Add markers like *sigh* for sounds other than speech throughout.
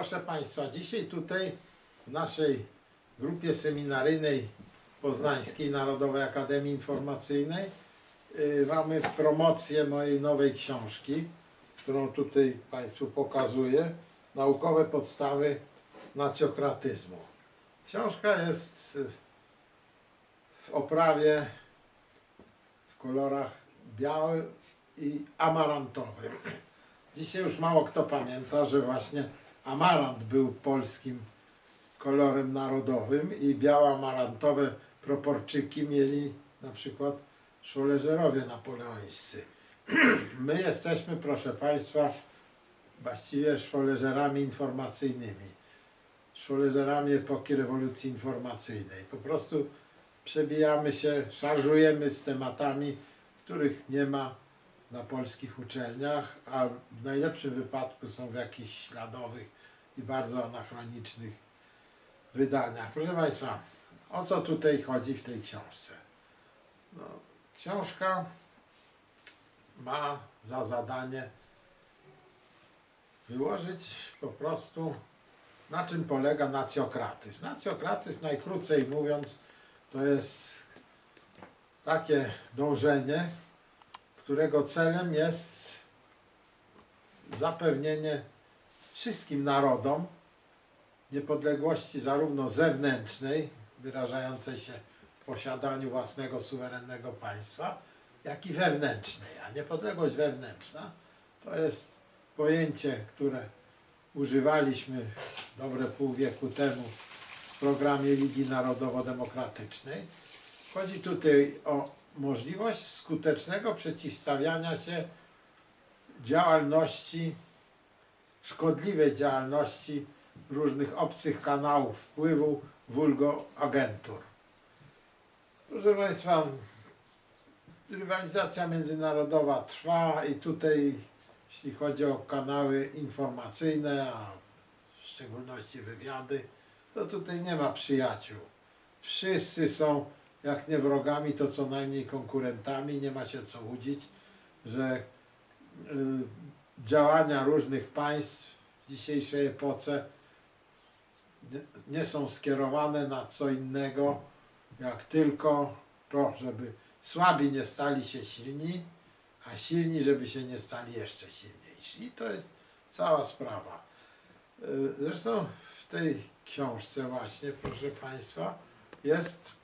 Proszę Państwa, dzisiaj tutaj w naszej grupie seminaryjnej Poznańskiej Narodowej Akademii Informacyjnej y, mamy promocję mojej nowej książki, którą tutaj Państwu pokazuję. Naukowe podstawy nacjokratyzmu. Książka jest w oprawie w kolorach białym i amarantowym. Dzisiaj już mało kto pamięta, że właśnie amarant był polskim kolorem narodowym i białe amarantowe proporczyki mieli na przykład szwoleżerowie napoleońscy. *clears throat* My jesteśmy, proszę Państwa, właściwie szwoleżerami informacyjnymi, szwoleżerami epoki rewolucji informacyjnej. Po prostu przebijamy się, szarżujemy z tematami, których nie ma na polskich uczelniach, a w najlepszym wypadku są w jakichś śladowych i bardzo anachronicznych wydaniach. Proszę Państwa, o co tutaj chodzi w tej książce? No, książka ma za zadanie wyłożyć po prostu na czym polega nacjokratyzm. Nacjokratyzm, najkrócej mówiąc, to jest takie dążenie, którego celem jest zapewnienie wszystkim narodom niepodległości zarówno zewnętrznej, wyrażającej się w posiadaniu własnego suwerennego państwa, jak i wewnętrznej. A niepodległość wewnętrzna to jest pojęcie, które używaliśmy dobre pół wieku temu w programie Ligi Narodowo-Demokratycznej. Chodzi tutaj o możliwość skutecznego przeciwstawiania się działalności, szkodliwej działalności różnych obcych kanałów wpływu, wulgo agentur. Proszę Państwa, rywalizacja międzynarodowa trwa i tutaj, jeśli chodzi o kanały informacyjne, a w szczególności wywiady, to tutaj nie ma przyjaciół. Wszyscy są jak nie wrogami, to co najmniej konkurentami. Nie ma się co łudzić, że y, działania różnych państw w dzisiejszej epoce nie, nie są skierowane na co innego, jak tylko to, żeby słabi nie stali się silni, a silni, żeby się nie stali jeszcze silniejsi. I to jest cała sprawa. Y, Zresztą w tej książce właśnie, proszę Państwa, jest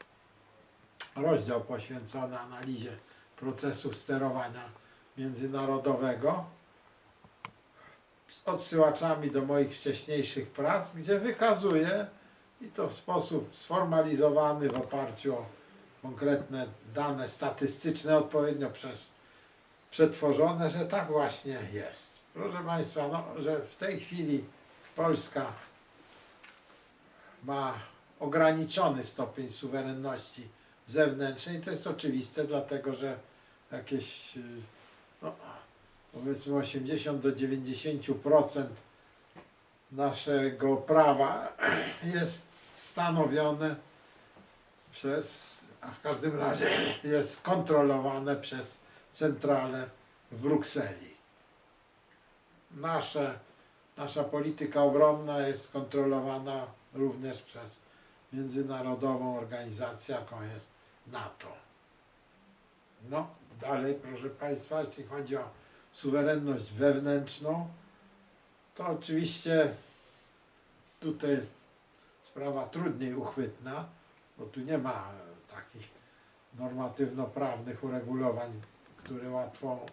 rozdział poświęcony analizie procesów sterowania międzynarodowego z odsyłaczami do moich wcześniejszych prac, gdzie wykazuję i to w sposób sformalizowany w oparciu o konkretne dane statystyczne, odpowiednio przez, przetworzone, że tak właśnie jest. Proszę Państwa, no, że w tej chwili Polska ma ograniczony stopień suwerenności zewnętrznej. To jest oczywiste, dlatego że jakieś y, no, powiedzmy 80 do 90% naszego prawa *clears throat* jest stanowione przez, a w każdym razie *clears throat* jest kontrolowane przez centralę w Brukseli. Nasze, nasza polityka obronna jest kontrolowana również przez międzynarodową organizację, jaką jest NATO. No, dalej, proszę Państwa, jeśli chodzi o suwerenność wewnętrzną, to oczywiście tutaj jest sprawa trudniej uchwytna, bo tu nie ma takich normatywno-prawnych uregulowań, które łatwo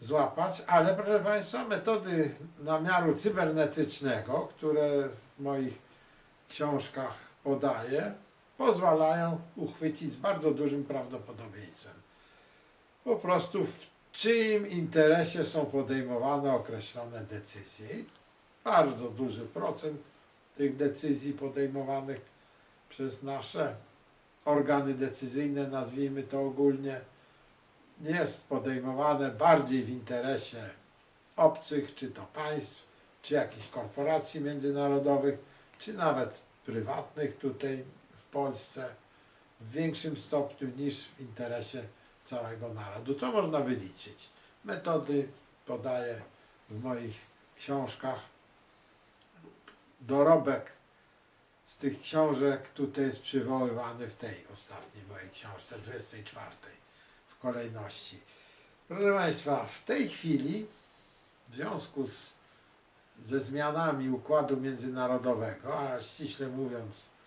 złapać, ale proszę Państwa, metody namiaru cybernetycznego, które w moich książkach podaję, pozwalają uchwycić z bardzo dużym prawdopodobieństwem. Po prostu w czyim interesie są podejmowane określone decyzje. Bardzo duży procent tych decyzji podejmowanych przez nasze organy decyzyjne, nazwijmy to ogólnie, jest podejmowane bardziej w interesie obcych, czy to państw, czy jakichś korporacji międzynarodowych, czy nawet prywatnych tutaj Polsce w większym stopniu niż w interesie całego narodu. To można wyliczyć. Metody podaję w moich książkach dorobek z tych książek tutaj jest przywoływany w tej ostatniej mojej książce, 24 w kolejności. Proszę Państwa, w tej chwili w związku z, ze zmianami układu międzynarodowego, a ściśle mówiąc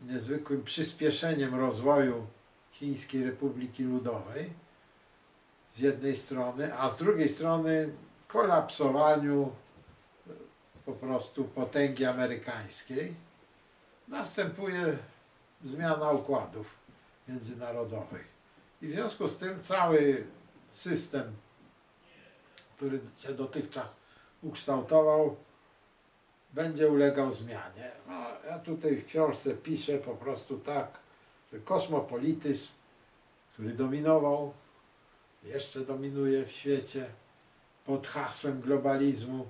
niezwykłym przyspieszeniem rozwoju Chińskiej Republiki Ludowej z jednej strony, a z drugiej strony kolapsowaniu e, po prostu potęgi amerykańskiej, następuje zmiana układów międzynarodowych. I w związku z tym cały system, który się dotychczas ukształtował, będzie ulegał zmianie. No, ja tutaj w książce piszę po prostu tak, że kosmopolityzm, który dominował, jeszcze dominuje w świecie pod hasłem globalizmu,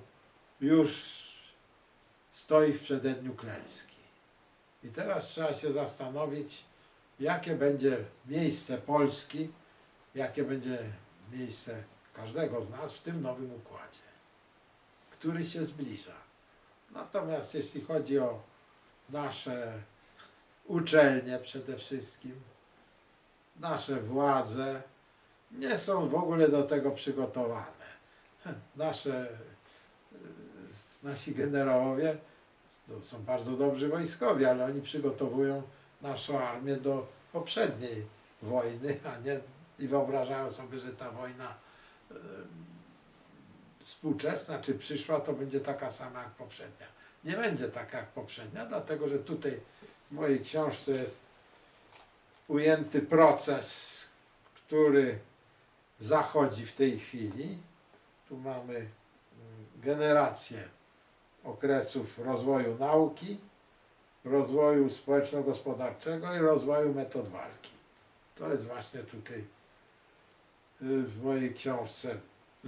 już stoi w przededniu klęski. I teraz trzeba się zastanowić, jakie będzie miejsce Polski, jakie będzie miejsce każdego z nas w tym nowym układzie, który się zbliża. Natomiast jeśli chodzi o nasze uczelnie przede wszystkim, nasze władze nie są w ogóle do tego przygotowane. *laughs* Nasze, y, nasi generałowie są bardzo dobrzy wojskowi, ale oni przygotowują naszą armię do poprzedniej wojny, a nie i wyobrażają sobie, że ta wojna y, współczesna czy przyszła to będzie taka sama jak poprzednia. Nie będzie taka jak poprzednia, dlatego że tutaj w mojej książce jest ujęty proces, który zachodzi w tej chwili. Tu mamy mm, generację okresów rozwoju nauki, rozwoju społeczno-gospodarczego i rozwoju metod walki. To jest właśnie tutaj y, w mojej książce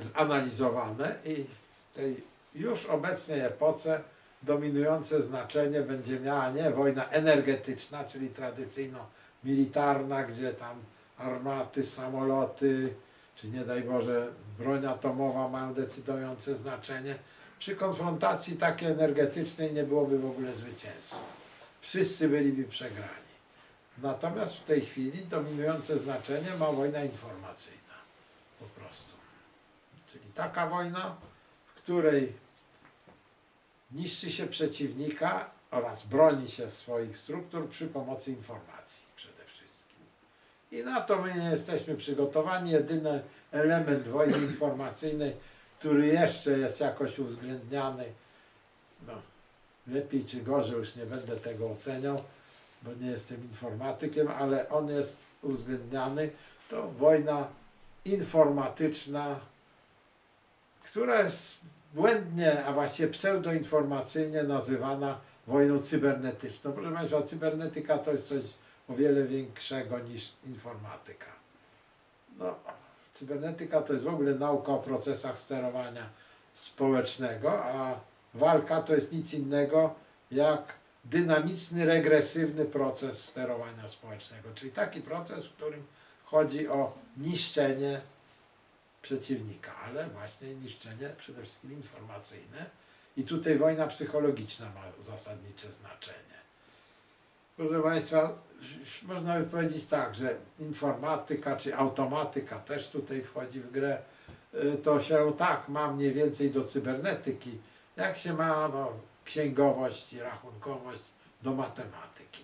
zanalizowane i w tej już obecnej epoce dominujące znaczenie będzie miała nie wojna energetyczna, czyli tradycyjno-militarna, gdzie tam armaty, samoloty, czy nie daj Boże broń atomowa mają decydujące znaczenie. Przy konfrontacji takiej energetycznej nie byłoby w ogóle zwycięstwa. Wszyscy byliby przegrani. Natomiast w tej chwili dominujące znaczenie ma wojna informacyjna. Taka wojna, w której niszczy się przeciwnika oraz broni się swoich struktur przy pomocy informacji przede wszystkim. I na to my nie jesteśmy przygotowani. Jedyny element wojny informacyjnej, który jeszcze jest jakoś uwzględniany, no, lepiej czy gorzej, już nie będę tego oceniał, bo nie jestem informatykiem, ale on jest uwzględniany, to wojna informatyczna, która jest błędnie, a właściwie pseudoinformacyjnie nazywana wojną cybernetyczną. Proszę Państwa, cybernetyka to jest coś o wiele większego niż informatyka. No, cybernetyka to jest w ogóle nauka o procesach sterowania społecznego, a walka to jest nic innego jak dynamiczny, regresywny proces sterowania społecznego, czyli taki proces, w którym chodzi o niszczenie przeciwnika, ale właśnie niszczenie przede wszystkim informacyjne. I tutaj wojna psychologiczna ma zasadnicze znaczenie. Proszę Państwa, można by powiedzieć tak, że informatyka czy automatyka też tutaj wchodzi w grę. Y, To się tak ma mniej więcej do cybernetyki, jak się ma no, księgowość i rachunkowość do matematyki.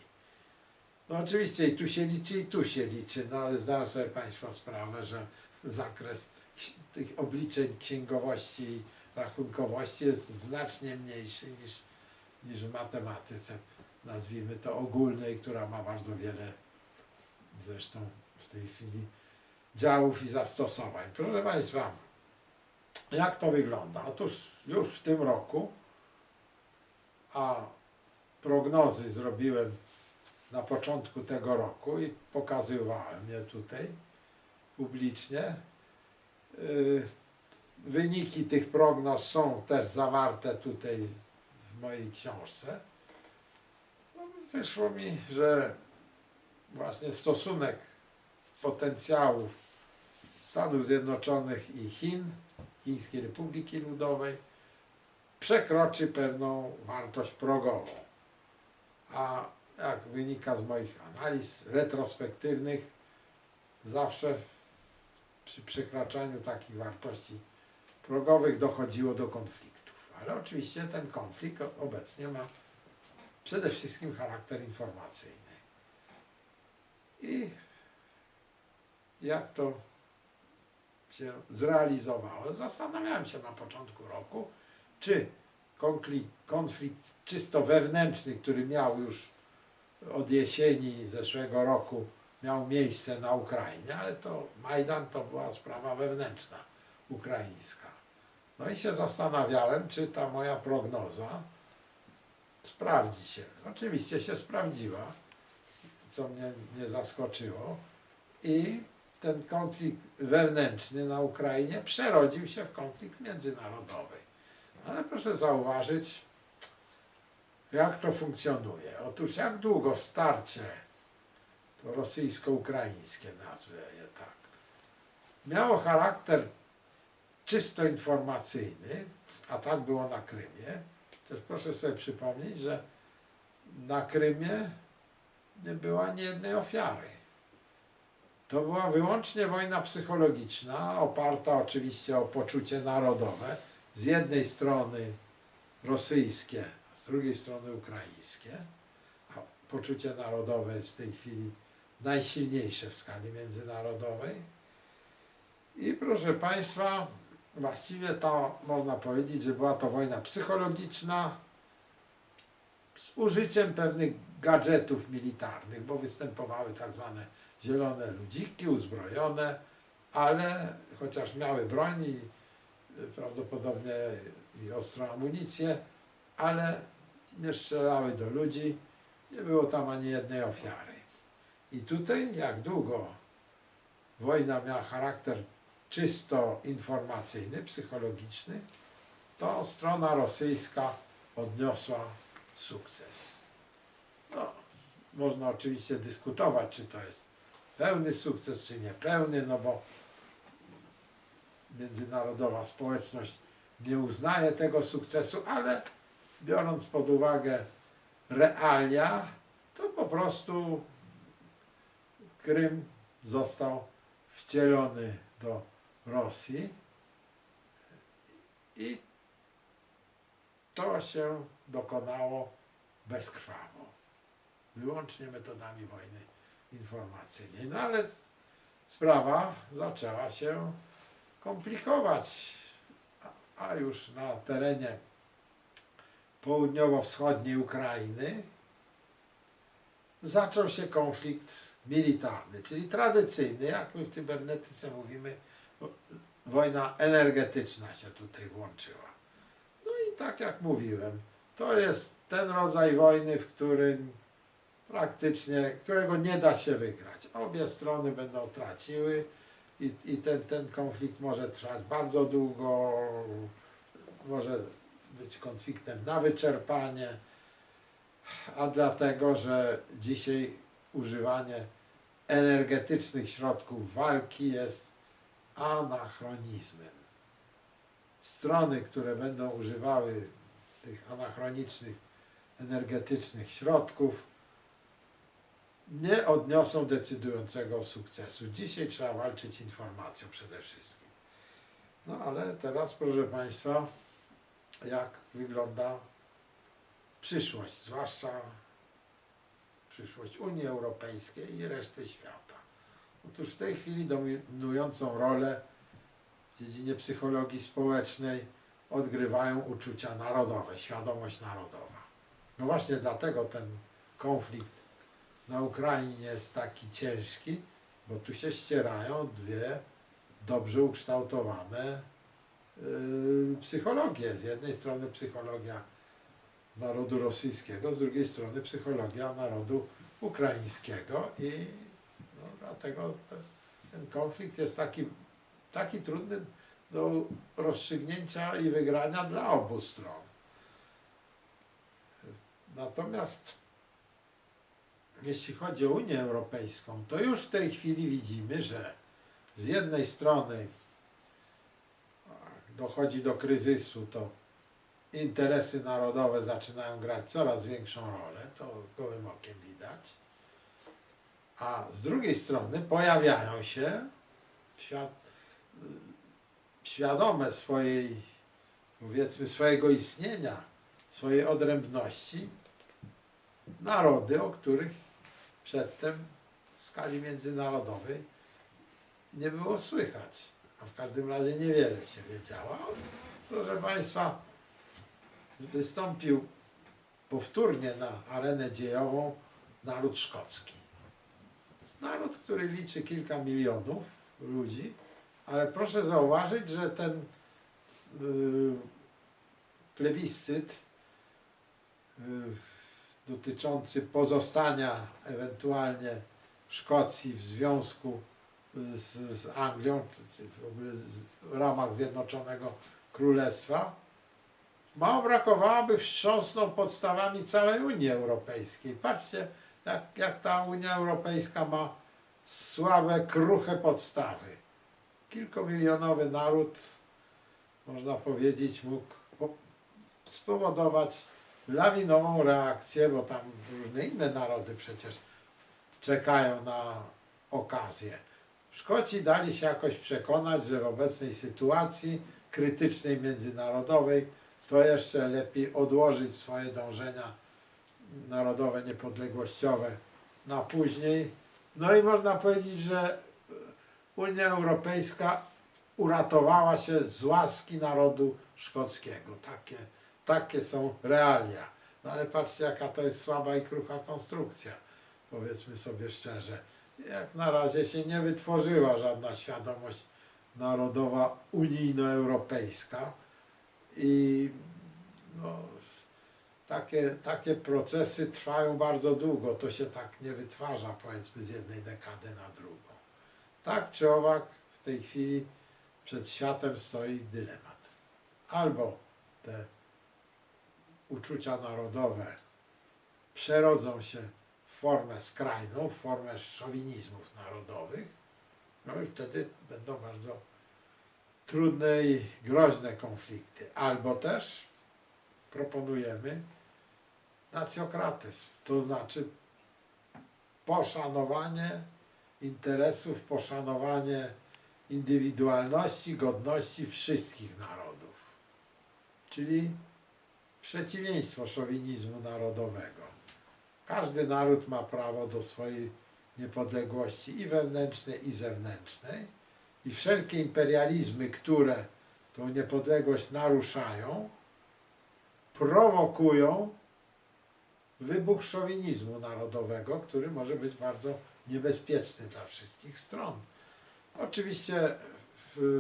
No oczywiście i tu się liczy, i tu się liczy, no ale zdają sobie Państwo sprawę, że zakres tych obliczeń księgowości i rachunkowości jest znacznie mniejszy niż, niż w matematyce, nazwijmy to ogólnej, która ma bardzo wiele zresztą w tej chwili działów i zastosowań. Proszę Państwa, jak to wygląda? Otóż już w tym roku, a prognozy zrobiłem na początku tego roku i pokazywałem je tutaj publicznie. Yy, Wyniki tych prognoz są też zawarte tutaj w mojej książce. No, wyszło mi, że właśnie stosunek potencjałów Stanów Zjednoczonych i Chin, Chińskiej Republiki Ludowej, przekroczy pewną wartość progową. A jak wynika z moich analiz retrospektywnych, zawsze przy przekraczaniu takich wartości progowych dochodziło do konfliktów. Ale oczywiście ten konflikt obecnie ma przede wszystkim charakter informacyjny. I jak to się zrealizowało? Zastanawiałem się na początku roku, czy konflikt, konflikt czysto wewnętrzny, który miał już od jesieni zeszłego roku, miał miejsce na Ukrainie, ale to Majdan to była sprawa wewnętrzna, ukraińska. No i się zastanawiałem, czy ta moja prognoza sprawdzi się. Oczywiście się sprawdziła, co mnie nie zaskoczyło. I ten konflikt wewnętrzny na Ukrainie przerodził się w konflikt międzynarodowy. Ale proszę zauważyć, jak to funkcjonuje. Otóż jak długo starcie, rosyjsko-ukraińskie nazwę je tak, miało charakter czysto informacyjny, a tak było na Krymie, też proszę sobie przypomnieć, że na Krymie nie było ani jednej ofiary. To była wyłącznie wojna psychologiczna, oparta oczywiście o poczucie narodowe. Z jednej strony rosyjskie, a z drugiej strony ukraińskie. A poczucie narodowe jest w tej chwili najsilniejsze w skali międzynarodowej. I proszę Państwa, właściwie to można powiedzieć, że była to wojna psychologiczna z użyciem pewnych gadżetów militarnych, bo występowały tak zwane zielone ludziki uzbrojone, ale chociaż miały broń i y, prawdopodobnie i ostrą amunicję, ale nie strzelały do ludzi, nie było tam ani jednej ofiary. I tutaj, jak długo wojna miała charakter czysto informacyjny, psychologiczny, to strona rosyjska odniosła sukces. No, można oczywiście dyskutować, czy to jest pełny sukces, czy niepełny, no bo międzynarodowa społeczność nie uznaje tego sukcesu, ale biorąc pod uwagę realia, to po prostu Krym został wcielony do Rosji i to się dokonało bezkrwawo, wyłącznie metodami wojny informacyjnej. No ale sprawa zaczęła się komplikować, a- już na terenie południowo-wschodniej Ukrainy zaczął się konflikt militarny, czyli tradycyjny, jak my w cybernetyce mówimy, wo- wojna energetyczna się tutaj włączyła. No i tak jak mówiłem, to jest ten rodzaj wojny, w którym praktycznie, którego nie da się wygrać. Obie strony będą traciły i, i ten, ten konflikt może trwać bardzo długo, może być konfliktem na wyczerpanie, a dlatego, że dzisiaj używanie energetycznych środków walki jest anachronizmem. Strony, które będą używały tych anachronicznych energetycznych środków, nie odniosą decydującego sukcesu. Dzisiaj trzeba walczyć informacją przede wszystkim. No ale teraz, proszę Państwa, jak wygląda przyszłość, zwłaszcza przyszłość Unii Europejskiej i reszty świata. Otóż w tej chwili dominującą rolę w dziedzinie psychologii społecznej odgrywają uczucia narodowe, świadomość narodowa. No właśnie dlatego ten konflikt na Ukrainie jest taki ciężki, bo tu się ścierają dwie dobrze ukształtowane yy, psychologie. Z jednej strony psychologia narodu rosyjskiego, z drugiej strony psychologia narodu ukraińskiego i no, dlatego te, ten konflikt jest taki, taki trudny do rozstrzygnięcia i wygrania dla obu stron. Natomiast jeśli chodzi o Unię Europejską, to już w tej chwili widzimy, że z jednej strony dochodzi do kryzysu, to interesy narodowe zaczynają grać coraz większą rolę, to gołym okiem widać. A z drugiej strony pojawiają się świadome swojej, powiedzmy, swojego istnienia, swojej odrębności narody, o których przedtem w skali międzynarodowej nie było słychać, a w każdym razie niewiele się wiedziało. Proszę Państwa, wystąpił powtórnie na arenę dziejową naród szkocki. Naród, który liczy kilka milionów ludzi, ale proszę zauważyć, że ten y, plebiscyt y, dotyczący pozostania ewentualnie Szkocji w związku z, z Anglią, w w ramach Zjednoczonego Królestwa, mało brakowało, by wstrząsnął podstawami całej Unii Europejskiej. Patrzcie, jak, jak ta Unia Europejska ma słabe, kruche podstawy. Kilkumilionowy naród, można powiedzieć, mógł po- spowodować lawinową reakcję, bo tam różne inne narody przecież czekają na okazję. Szkoci dali się jakoś przekonać, że w obecnej sytuacji krytycznej międzynarodowej to jeszcze lepiej odłożyć swoje dążenia narodowe, niepodległościowe na później. No i można powiedzieć, że Unia Europejska uratowała się z łaski narodu szkockiego. Takie, takie są realia. No ale patrzcie, jaka to jest słaba i krucha konstrukcja. Powiedzmy sobie szczerze. Jak na razie się nie wytworzyła żadna świadomość narodowa unijnoeuropejska i no, takie, takie procesy trwają bardzo długo. To się tak nie wytwarza powiedzmy z jednej dekady na drugą. Tak czy owak w tej chwili przed światem stoi dylemat. Albo te uczucia narodowe przerodzą się w formę skrajną, w formę szowinizmów narodowych, no i wtedy będą bardzo trudne i groźne konflikty. Albo też proponujemy nacjokratyzm, to znaczy poszanowanie interesów, poszanowanie indywidualności, godności wszystkich narodów. Czyli przeciwieństwo szowinizmu narodowego. Każdy naród ma prawo do swojej niepodległości i wewnętrznej, i zewnętrznej. I wszelkie imperializmy, które tą niepodległość naruszają, prowokują wybuch szowinizmu narodowego, który może być bardzo niebezpieczny dla wszystkich stron. Oczywiście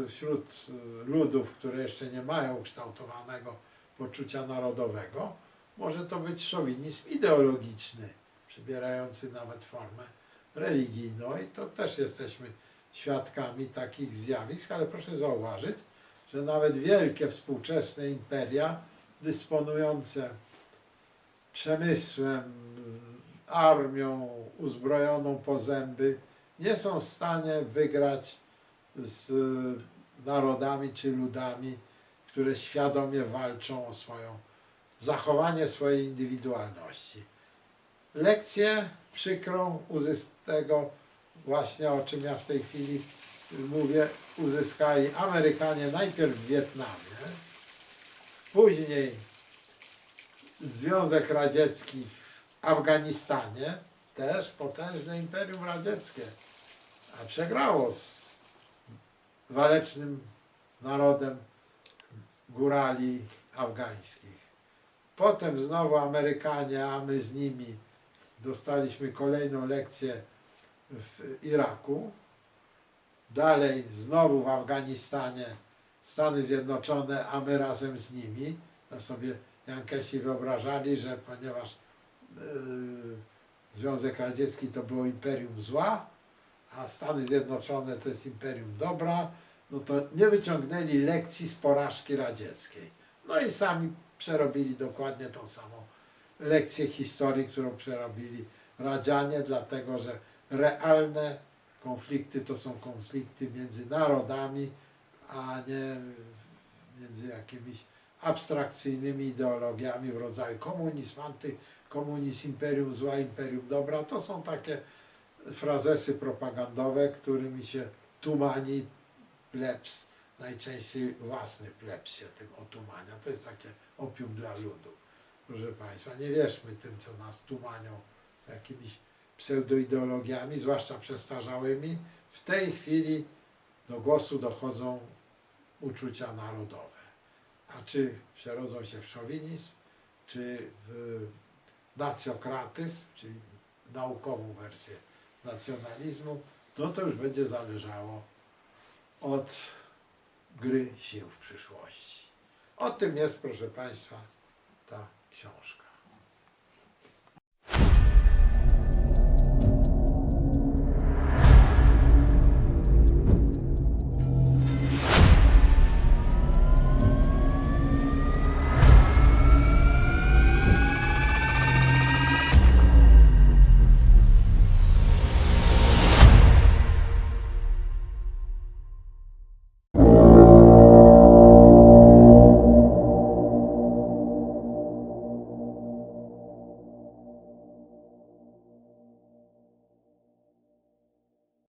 wśród y, ludów, które jeszcze nie mają ukształtowanego poczucia narodowego, może to być szowinizm ideologiczny, przybierający nawet formę religijną i to też jesteśmy świadkami takich zjawisk, ale proszę zauważyć, że nawet wielkie współczesne imperia dysponujące przemysłem, armią uzbrojoną po zęby, nie są w stanie wygrać z narodami czy ludami, które świadomie walczą o swoją zachowanie swojej indywidualności. Lekcję przykrą uzys- tego właśnie o czym ja w tej chwili mówię, uzyskali Amerykanie najpierw w Wietnamie, później Związek Radziecki w Afganistanie, też potężne Imperium Radzieckie, a przegrało z walecznym narodem górali afgańskich. Potem znowu Amerykanie, a my z nimi dostaliśmy kolejną lekcję w Iraku. Dalej znowu w Afganistanie Stany Zjednoczone, a my razem z nimi. Tam sobie Jankesi wyobrażali, że ponieważ yy, Związek Radziecki to było imperium zła, a Stany Zjednoczone to jest imperium dobra, no to nie wyciągnęli lekcji z porażki radzieckiej. No i sami przerobili dokładnie tą samą lekcję historii, którą przerobili Radzianie, dlatego że realne konflikty to są konflikty między narodami, a nie między jakimiś abstrakcyjnymi ideologiami w rodzaju komunizm, antykomunizm, imperium zła, imperium dobra. To są takie frazesy propagandowe, którymi się tumani plebs, najczęściej własny plebs się tym otumania. To jest takie opium dla ludu. Proszę Państwa, nie wierzmy tym, co nas tumanią jakimiś pseudoideologiami, zwłaszcza przestarzałymi. W tej chwili do głosu dochodzą uczucia narodowe. A czy przerodzą się w szowinizm, czy w nacjokratyzm, czyli naukową wersję nacjonalizmu, no to już będzie zależało od gry sił w przyszłości. O tym jest, proszę Państwa, ta książka.